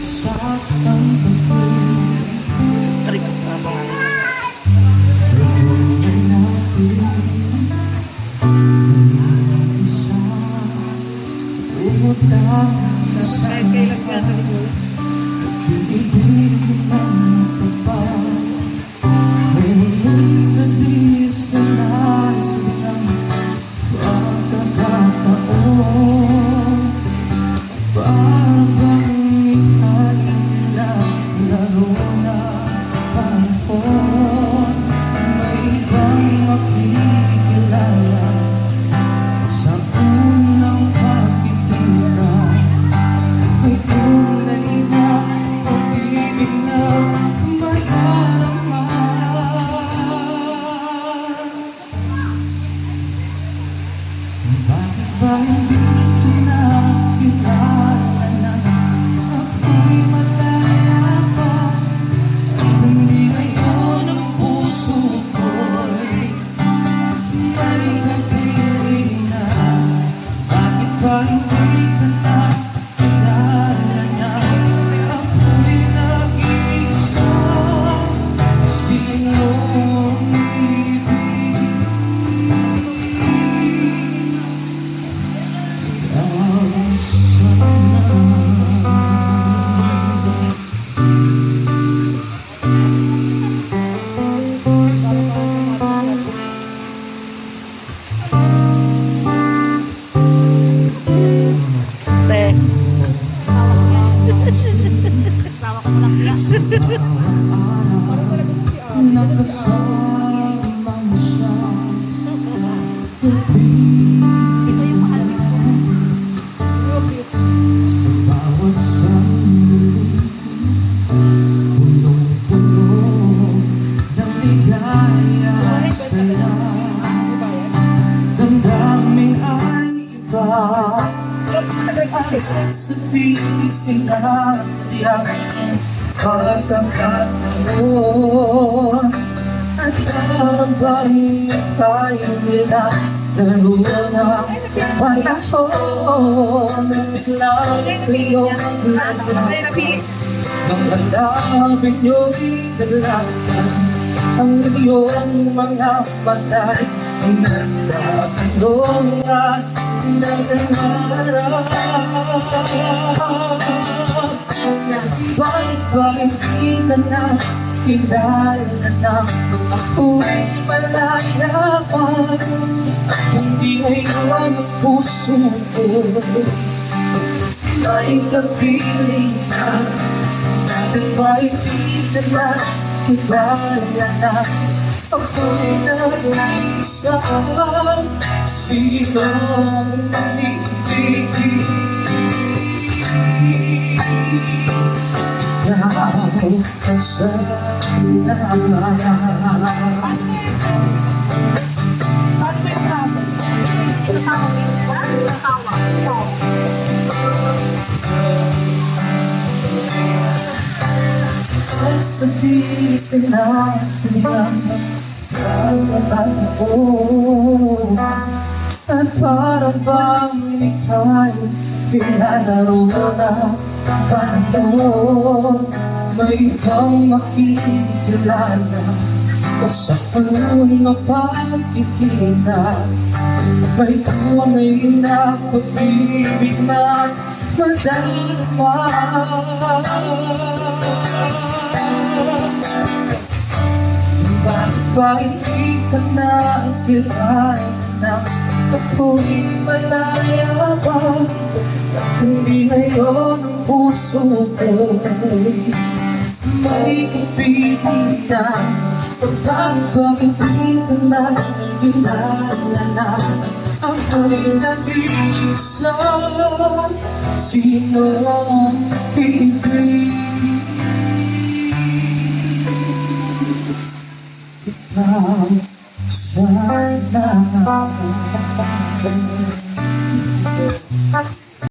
Sasampa Nakasama mo siya Gabi Sa bawat sandali Punong-puno ng ligaya at saya Damdamin ay iba Ay sabihin sinasadya Pagkakataon At parang bang tayo nila Naroon ang panahon. Biglang kayong nalaman Mga labi nyo'y dalaga Ang iyong mga patay. Nagtatanong at nagangarap ka na kilala na. Ako'y malaya pa. Hindi ngayon ang puso ko. May kapiling na. Bakit ba hindi ka na kilala na. Ako'y nag-iisa Sino ang Sabi sila sila Pagkakataon At para bang ika'y Pinalaro na Panahon May ibang makikilala O sa puno pagkikita. May tunay na pag-ibig na Madarama bakit ba hindi ka nakilala? Na ako'y malaya pa At hindi ngayon ang puso ko'y may kapiling na Bakit ba hindi ka nakilala na? Ako'y nag-iisa Sino ang ibigin ikaw sana